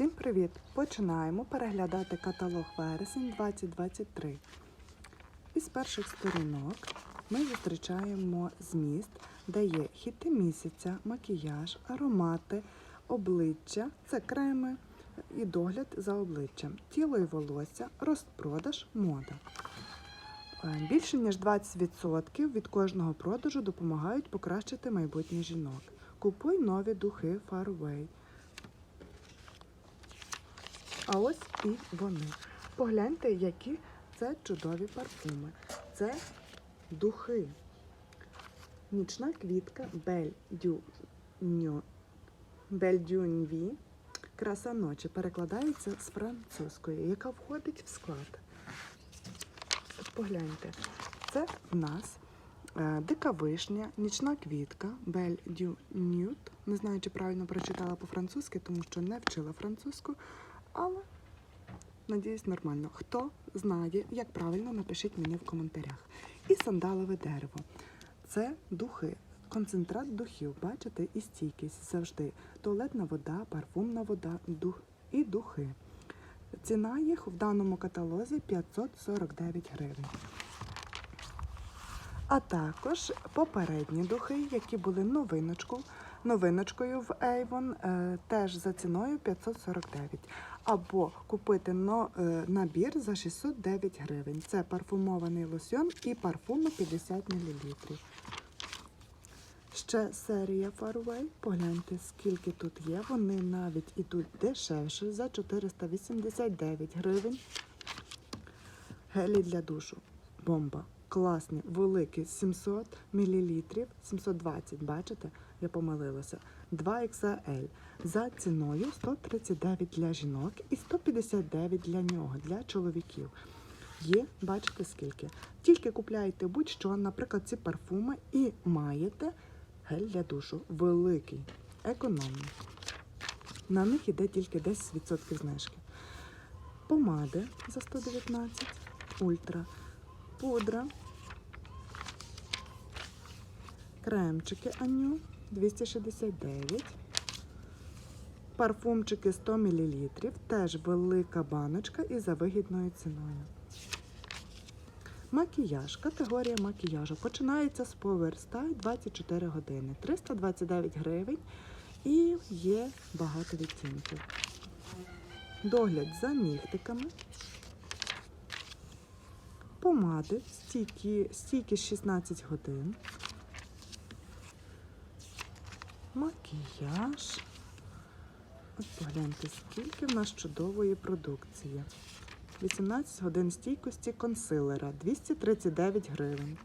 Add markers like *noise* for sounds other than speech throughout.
Всім привіт! Починаємо переглядати каталог вересень 2023. Із перших сторінок ми зустрічаємо зміст, де є хіти місяця, макіяж, аромати, обличчя, це креми і догляд за обличчям, тіло і волосся, розпродаж, мода. Е, Більше ніж 20% від кожного продажу допомагають покращити майбутнє жінок. Купуй нові духи Farway. А ось і вони. Погляньте, які це чудові парфуми. Це духи. Нічна квітка Бель Дю Ню Бель Дюньві. Краса ночі перекладається з французької, яка входить в склад. Погляньте, це в нас е, дика вишня, нічна квітка Бель Дю Нют. Не знаю, чи правильно прочитала по-французьки, тому що не вчила французьку. Але надіюсь, нормально. Хто знає, як правильно, напишіть мені в коментарях. І сандалове дерево. Це духи, концентрат духів. Бачите, і стійкість завжди. Туалетна вода, парфумна вода, дух і духи. Ціна їх в даному каталозі 549 гривень. А також попередні духи, які були новиночку, новиночкою в Avon, е, теж за ціною 549. Або купити е, набір за 609 гривень. Це парфумований лосьон і парфуми 50 мл. Ще серія Farway. Погляньте, скільки тут є. Вони навіть ідуть дешевше за 489 гривень. Гелі для душу. Бомба. Класні, великі, 700 мл, 720, бачите? Я помилилася. 2 XL. За ціною 139 для жінок і 159 для нього, для чоловіків. Є, бачите скільки. Тільки купляєте будь-що, наприклад, ці парфуми, і маєте гель для душу. Великий, економний. На них іде тільки 10% знижки. Помади за 119, ультра, пудра, кремчики Аню 269, парфумчики 100 мл, теж велика баночка і за вигідною ціною. Макіяж. Категорія макіяжу. Починається з Style 24 години. 329 гривень і є багато відтінків. Догляд за нігтиками. Помади, стійкі, стійкість 16 годин. Макіяж. От погляньте, скільки в нас чудової продукції. 18 годин стійкості консилера 239 гривень.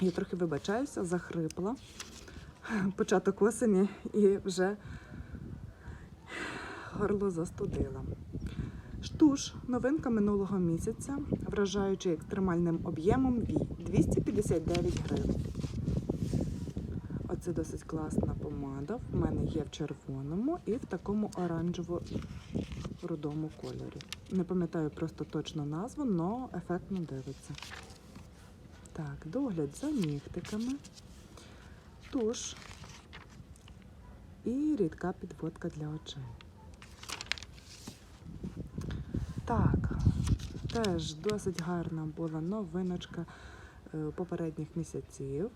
Я трохи вибачаюся, захрипла. Початок осені і вже горло застудила. Штуш, новинка минулого місяця, вражаючи екстремальним об'ємом Ві 259 гривень. Оце досить класна помада. В мене є в червоному і в такому оранжево-рудому кольорі. Не пам'ятаю просто точно назву, але ефектно дивиться. Так, догляд за нігтиками, туш і рідка підводка для очей. Так, теж досить гарна була новиночка е, попередніх місяців.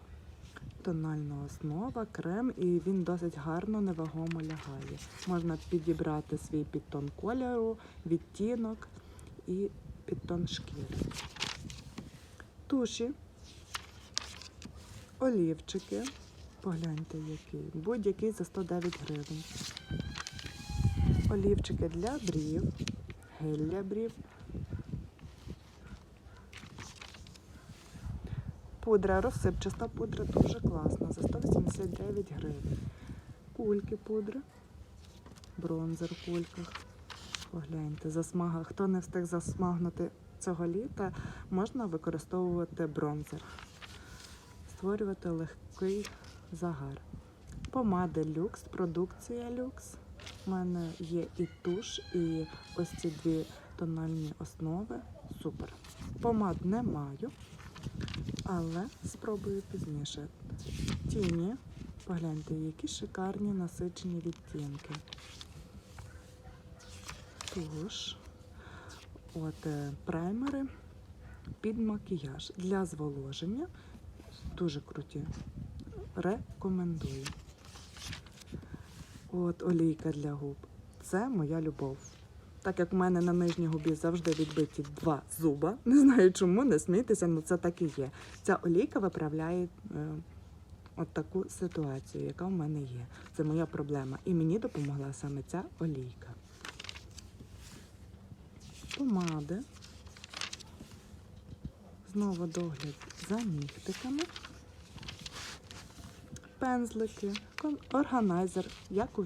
Тональна основа, крем, і він досить гарно невагомо лягає. Можна підібрати свій підтон кольору, відтінок і підтон шкіри. Туші, олівчики. Погляньте, який. Будь-який за 109 гривень. Олівчики для брів, гель для брів. Пудра, розсипчаста пудра дуже класна, за 189 гривень. Кульки пудри, бронзер в кульках. Погляньте, засмага. Хто не встиг засмагнути цього літа, можна використовувати бронзер, створювати легкий загар. Помади люкс, продукція люкс. У мене є і туш, і ось ці дві тональні основи. Супер. Помад не маю. Але спробую пізніше. Тіні, погляньте, які шикарні насичені відтінки. туш, от е, праймери під макіяж для зволоження. Дуже круті. Рекомендую. От олійка для губ. Це моя любов. Так як в мене на нижній губі завжди відбиті два зуба. Не знаю чому, не смійтеся, але це так і є. Ця олійка виправляє е, от таку ситуацію, яка в мене є. Це моя проблема. І мені допомогла саме ця олійка. Помади. Знову догляд за нігтиками. Пензлики, органайзер, як у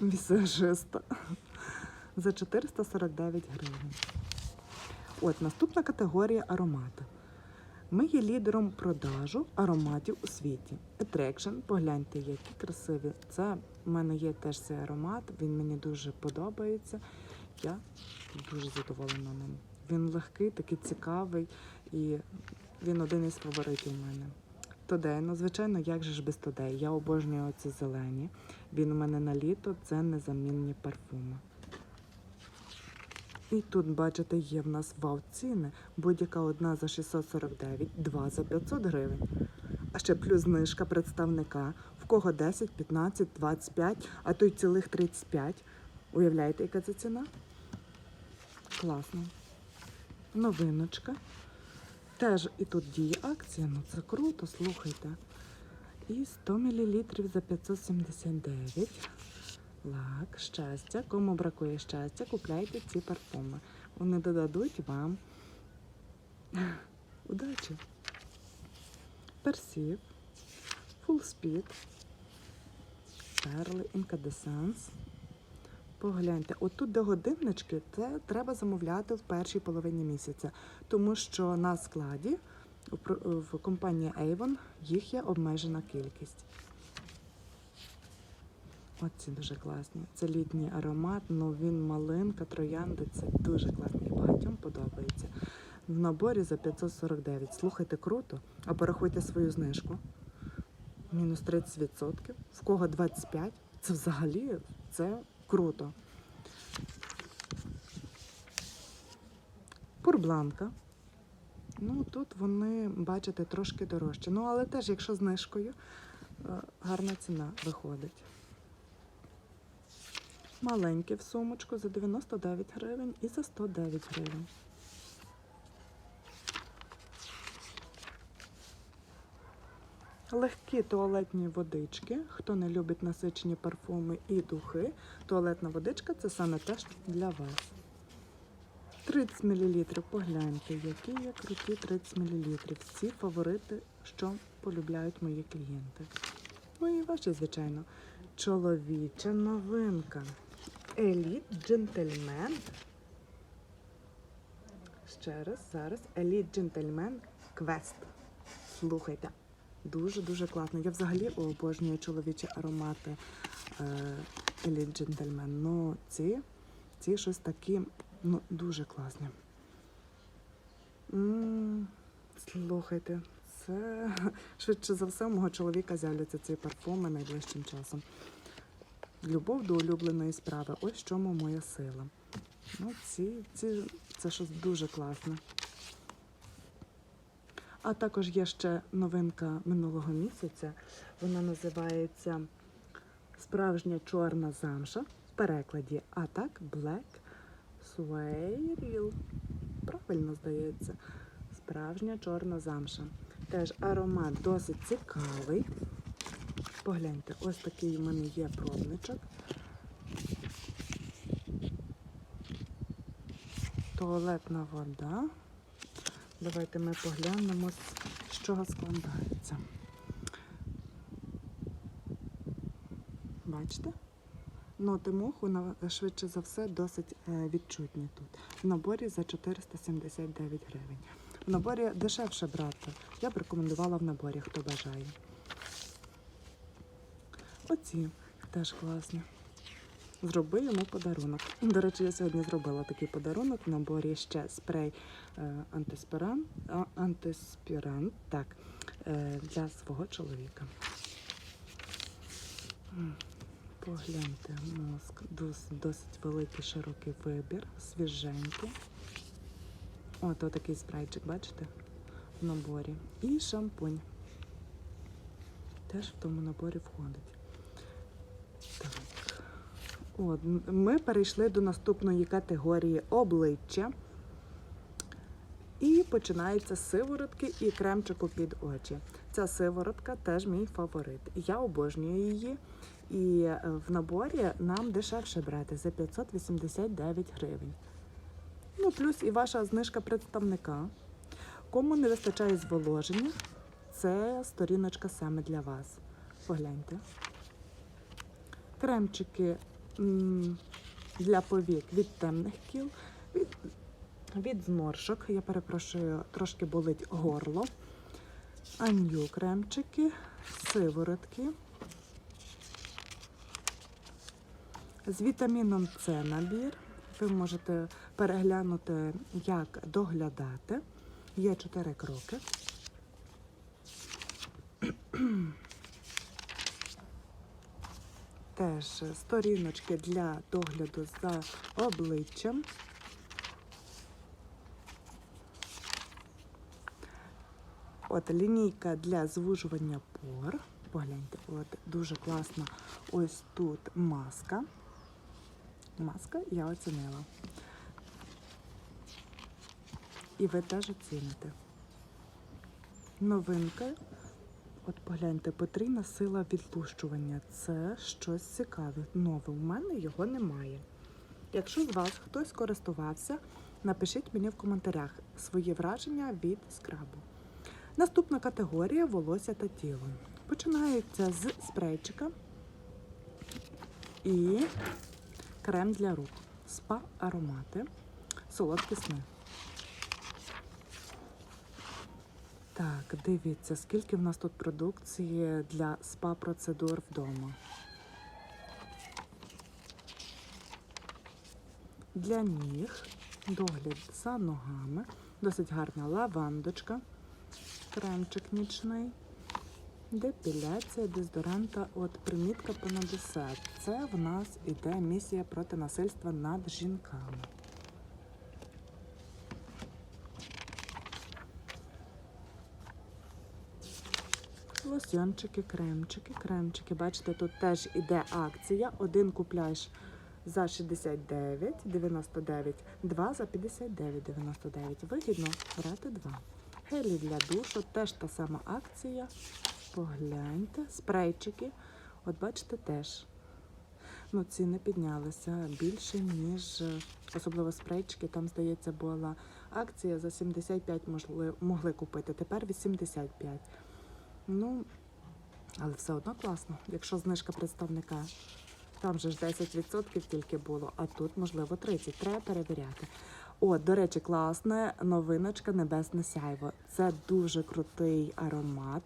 візажиста за 449 гривень. От наступна категорія аромати. Ми є лідером продажу ароматів у світі. Attraction, погляньте, які красиві. Це в мене є теж цей аромат, він мені дуже подобається. Я дуже задоволена ним. Він легкий, такий цікавий і він один із фаворитів у мене. Тодей, ну звичайно, як же ж без Тодей? Я обожнюю оці зелені. Він у мене на літо це незамінні парфуми. І тут, бачите, є в нас вау ціни. Будь-яка одна за 649, два за 500 гривень. А ще плюс знижка представника. В кого 10, 15, 25, а то й цілих 35. Уявляєте, яка це ціна? Класно. Новиночка. Теж і тут діє акція, ну це круто, слухайте. І 100 мл за 579. Лак, щастя. Кому бракує щастя, купляйте ці парфуми. Вони додадуть вам *laughs* удачі. Персів, Speed, Перли, Incandescence. Погляньте, отут де годиннички, це треба замовляти в першій половині місяця, тому що на складі в компанії Avon їх є обмежена кількість. Оці дуже класні. Це літній аромат, ну він малинка, троянди. Це дуже класний. Багатьом подобається. В наборі за 549. Слухайте, круто. А порахуйте свою знижку. Мінус 30%. В кого 25%. Це взагалі це круто. Пурбланка. Ну, тут вони, бачите, трошки дорожчі. Ну, але теж, якщо знижкою, е, гарна ціна виходить. Маленькі в сумочку за 99 гривень і за 109 гривень. Легкі туалетні водички. Хто не любить насичені парфуми і духи, туалетна водичка це саме те, що для вас. 30 мл. Погляньте, які є круті 30 мл. Всі фаворити, що полюбляють мої клієнти. Ну і ваші, звичайно. Чоловіча новинка. Еліт джентльмен. Ще раз, зараз. Еліт джентльмен квест. Слухайте. Дуже-дуже класно. Я взагалі обожнюю чоловічі аромати е, Еліт джентльмен. Ну, ці, ці щось такі, ну, дуже класні. м слухайте, це *laughs* швидше за все у мого чоловіка з'являться ці парфуми найближчим часом. Любов до улюбленої справи. Ось в чому моя сила. Ну, ці, ці, це щось дуже класне. А також є ще новинка минулого місяця. Вона називається Справжня чорна замша в перекладі. А так Black Swirl. Правильно здається. Справжня чорна замша. Теж аромат досить цікавий. Погляньте, ось такий у мене є пробничок. Туалетна вода. Давайте ми поглянемо, з чого складається. Бачите? Ноти моху швидше за все досить е, відчутні тут. В наборі за 479 гривень. В наборі дешевше брати. Я б рекомендувала в наборі, хто бажає. Оці теж класні. Зроби йому подарунок. До речі, я сьогодні зробила такий подарунок. В наборі ще спрей е, антиспірант, антиспірант так, е, для свого чоловіка. Погляньте, мозк. Досить, досить великий широкий вибір, свіженький. От отакий спрайчик, бачите? В наборі. І шампунь. Теж в тому наборі входить. От, ми перейшли до наступної категорії обличчя. І починаються сиворотки і кремчику під очі. Ця сиворотка теж мій фаворит. Я обожнюю її. І е, в наборі нам дешевше брати за 589 гривень. Ну, плюс і ваша знижка представника. Кому не вистачає зволоження, це сторіночка саме для вас. Погляньте. Кремчики для повік від темних кіл, від, від зморшок. Я перепрошую, трошки болить горло. Аню кремчики, сиворотки. З вітаміном С набір. Ви можете переглянути, як доглядати. Є чотири кроки. Теж сторіночки для догляду за обличчям. От лінійка для звужування пор. Погляньте, от дуже класна. Ось тут маска. Маска я оцінила. І ви теж оціните. Новинка. От погляньте, потрійна сила відлущування. Це щось цікаве. Нове. У мене його немає. Якщо з вас хтось користувався, напишіть мені в коментарях свої враження від скрабу. Наступна категорія волосся та тіло. Починається з спрейчика і крем для рук. Спа аромати. Солодкі сни. Так, дивіться, скільки в нас тут продукції для спа-процедур вдома. Для ніг догляд за ногами. Досить гарна лавандочка, кремчик нічний, депіляція, дезодоранта, от примітка понад усе. Це в нас іде місія проти насильства над жінками. Лосьончики, кремчики, кремчики. Бачите, тут теж іде акція. Один купляєш за 69,99, два за 59,99. Вигідно брати два. Гелі для душу, теж та сама акція. Погляньте, спрейчики. От бачите, теж. Ну, ціни піднялися більше, ніж е, особливо спрейчики. Там, здається, була акція за 75 могли, могли купити, тепер 85. Ну, але все одно класно. Якщо знижка представника, там же ж 10% тільки було, а тут, можливо, 30%. Треба перевіряти. О, до речі, класна новиночка Небесне сяйво. Це дуже крутий аромат.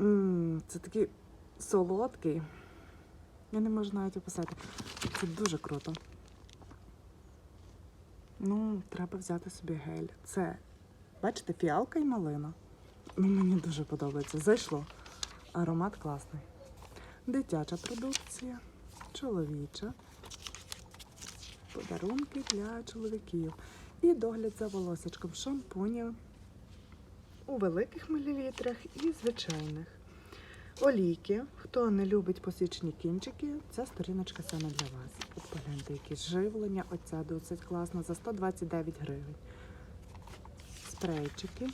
м це такий солодкий. Я не можу навіть описати. Це дуже круто. Ну, треба взяти собі гель. Це, бачите, фіалка і малина. Ну, мені дуже подобається. Зайшло. Аромат класний. Дитяча продукція, чоловіча, подарунки для чоловіків. І догляд за волосечком шампуні у великих мілілітрах і звичайних. Олійки. Хто не любить посічені кінчики, ця сторіночка саме для вас. Погляньте, які живлення. Оця досить класна за 129 гривень. Спрейчики.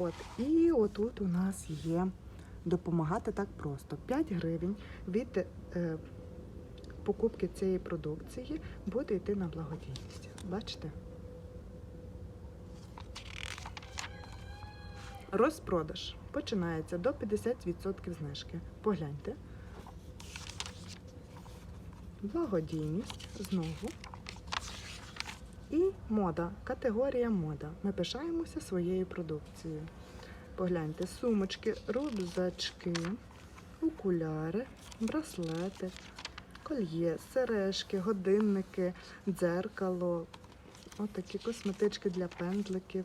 От, і отут у нас є допомагати так просто. 5 гривень від е, покупки цієї продукції буде йти на благодійність. Бачите? Розпродаж починається до 50% знижки. Погляньте. Благодійність знову. І мода, категорія мода. Ми пишаємося своєю продукцією. Погляньте, сумочки, рюкзачки, окуляри, браслети, кольє, сережки, годинники, дзеркало, отакі косметички для пендликів.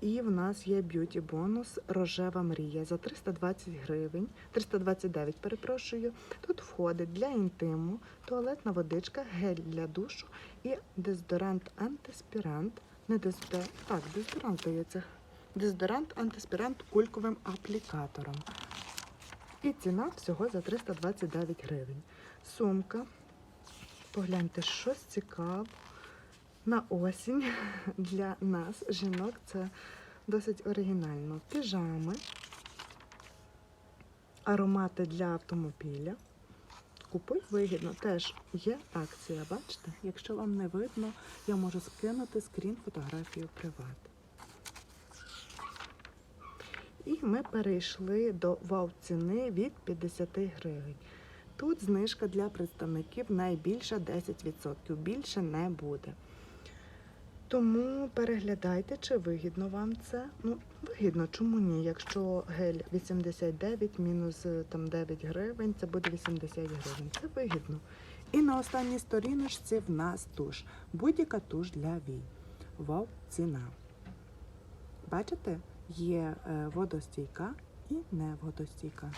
І в нас є б'юті бонус Рожева мрія за 320 гривень, 329, перепрошую. Тут входить для інтиму, туалетна водичка, гель для душу і дезодорант антиспірант. Не дезодорант, так, дезодорант здається. Дезодорант антиспірант кульковим аплікатором. І ціна всього за 329 гривень. Сумка. Погляньте, щось цікаве. На осінь для нас, жінок, це досить оригінально. Піжами, аромати для автомобіля. Купуй вигідно. Теж є акція, бачите? Якщо вам не видно, я можу скинути скрін фотографію приват. І ми перейшли до вау-ціни від 50 гривень. Тут знижка для представників найбільша 10%, більше не буде. Тому переглядайте, чи вигідно вам це. Ну, вигідно, чому ні? Якщо гель 89 мінус е, там 9 гривень, це буде 80 гривень. Це вигідно. І на останній сторіночці в нас туш. Будь-яка туш для вій. Вау, ціна. Бачите, є е, водостійка і не водостійка.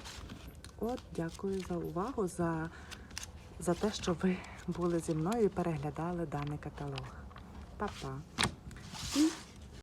От, дякую за увагу, за, за те, що ви були зі мною і переглядали даний каталог. Па-па. І